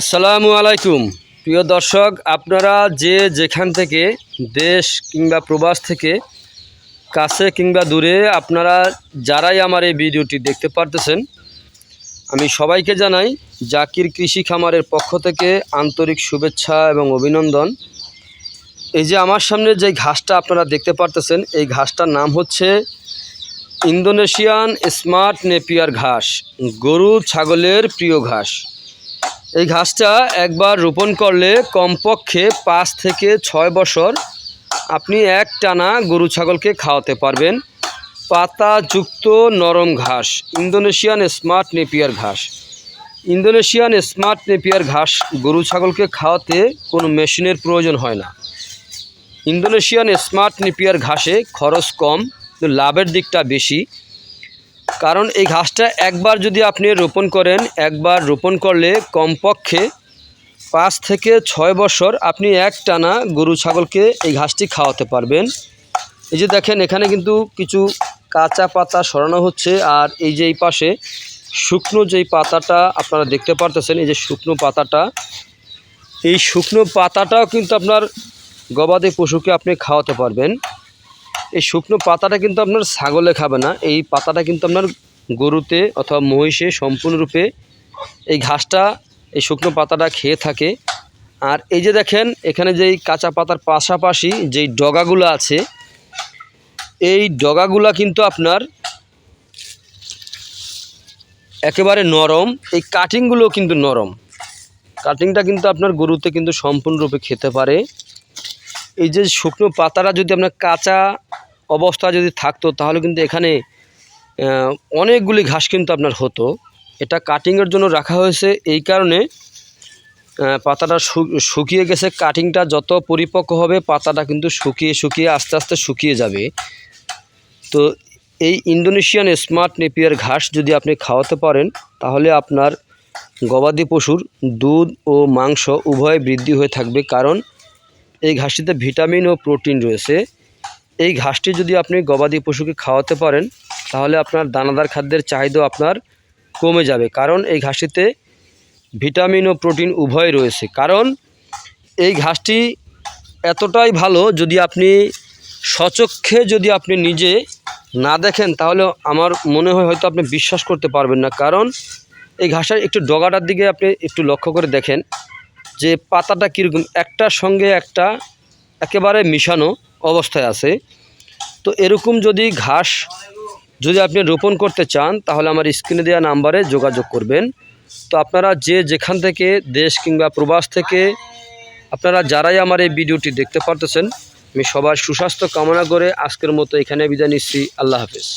আসসালামু আলাইকুম। প্রিয় দর্শক, আপনারা যে যেখান থেকে দেশ কিংবা প্রবাস থেকে কাছে কিংবা দূরে আপনারা যারাই আমার এই ভিডিওটি দেখতে পারতেছেন, আমি সবাইকে জানাই জাকির কৃষি খামারের পক্ষ থেকে আন্তরিক শুভেচ্ছা এবং অভিনন্দন। এই যে আমার সামনে যে ঘাসটা আপনারা দেখতে পারতেছেন, এই ঘাসটার নাম হচ্ছে ইন্দোনেশিয়ান স্মার্ট নেপিয়ার ঘাস, গরু, ছাগলের প্রিয় ঘাস। এই ঘাসটা একবার রোপণ করলে কমপক্ষে পাঁচ থেকে ছয় বছর আপনি এক টানা গরু ছাগলকে খাওয়াতে পারবেন। পাতাযুক্ত নরম ঘাস, ইন্দোনেশিয়ান স্মার্ট নেপিয়ার ঘাস। ইন্দোনেশিয়ান স্মার্ট নেপিয়ার ঘাস গরু ছাগলকে খাওয়াতে কোনো মেশিনের প্রয়োজন হয় না। ইন্দোনেশিয়ান স্মার্ট নেপিয়ার ঘাসে খরচ কম লাভের দিকটা বেশি। কারণ এই ঘাসটা একবার যদি আপনি রোপণ করেন, একবার রোপণ করলে কমপক্ষে পাঁচ থেকে ছয় বছর আপনি এক টানা গরু ছাগলকে এই ঘাসটি খাওয়াতে পারবেন। এই যে দেখেন, এখানে কিন্তু কিছু কাঁচা পাতা সরানো হচ্ছে আর এই যে এই পাশে শুকনো যেই পাতাটা আপনারা দেখতে পারতেছেন, এই যে শুকনো পাতাটা, এই শুকনো পাতাটাও কিন্তু আপনার গবাদি পশুকে আপনি খাওয়াতে পারবেন। এই শুকনো পাতাটা কিন্তু আপনার ছাগলে খাবে না। এই পাতাটা কিন্তু আপনার গরুতে অথবা মহিষে সম্পূর্ণরূপে এই ঘাসটা, এই শুকনো পাতাটা খেয়ে থাকে। আর এই যে দেখেন, এখানে যেই কাঁচা পাতার পাশাপাশি যেই ডগাগুলো আছে, এই ডগাগুলা কিন্তু আপনার একেবারে নরম। এই কাটিংগুলো কিন্তু নরম। কাটিংটা কিন্তু আপনার গরুতে কিন্তু সম্পূর্ণরূপে খেতে পারে। এই যে শুকনো পাতাটা যদি আপনার কাঁচা অবস্থা যদি থাকতো, তাহলে কিন্তু এখানে অনেকগুলি ঘাস কিন্তু আপনার হতো। এটা কাটিংয়ের জন্য রাখা হয়েছে। এই কারণে পাতাটা শুকিয়ে গেছে। কাটিংটা যত পরিপক্ক হবে, পাতাটা কিন্তু শুকিয়ে শুকিয়ে আস্তে আস্তে শুকিয়ে যাবে। তো এই ইন্দোনেশিয়ান স্মার্ট নেপিয়ার ঘাস যদি আপনি খাওয়াতে পারেন, তাহলে আপনার গবাদি পশুর দুধ ও মাংস উভয় বৃদ্ধি হয়ে থাকবে। কারণ, এই ঘাসটিতে ভিটামিন ও প্রোটিন রয়েছে। এই ঘাসটি যদি আপনি গবাদি পশুকে খাওয়াতে পারেন, তাহলে আপনার দানাদার খাদ্যের চাহিদা আপনার কমে যাবে। কারণ এই ঘাসটিতে ভিটামিন ও প্রোটিন উভয় রয়েছে। কারণ এই ঘাসটি এতটাই ভালো যদি আপনি সচক্ষে যদি আপনি নিজে না দেখেন, তাহলে আমার মনে হয় হয়তো আপনি বিশ্বাস করতে পারবেন না। কারণ এই ঘাসের একটু ডগাটার দিকে আপনি একটু লক্ষ্য করে দেখেন যে পাতাটা কীরকম, একটার সঙ্গে একটা একেবারে মিশানো অবস্থায় আছে। তো এরকম যদি ঘাস যদি আপনি রোপণ করতে চান, তাহলে আমার স্ক্রিনে দেওয়া নাম্বারে যোগাযোগ করবেন। তো আপনারা যে যেখান থেকে দেশ কিংবা প্রবাস থেকে আপনারা যারাই আমার এই ভিডিওটি দেখতে পারতেছেন, আমি সবার সুস্বাস্থ্য কামনা করে আজকের মতো এখানে বিদায় নিচ্ছি। আল্লাহ হাফেজ।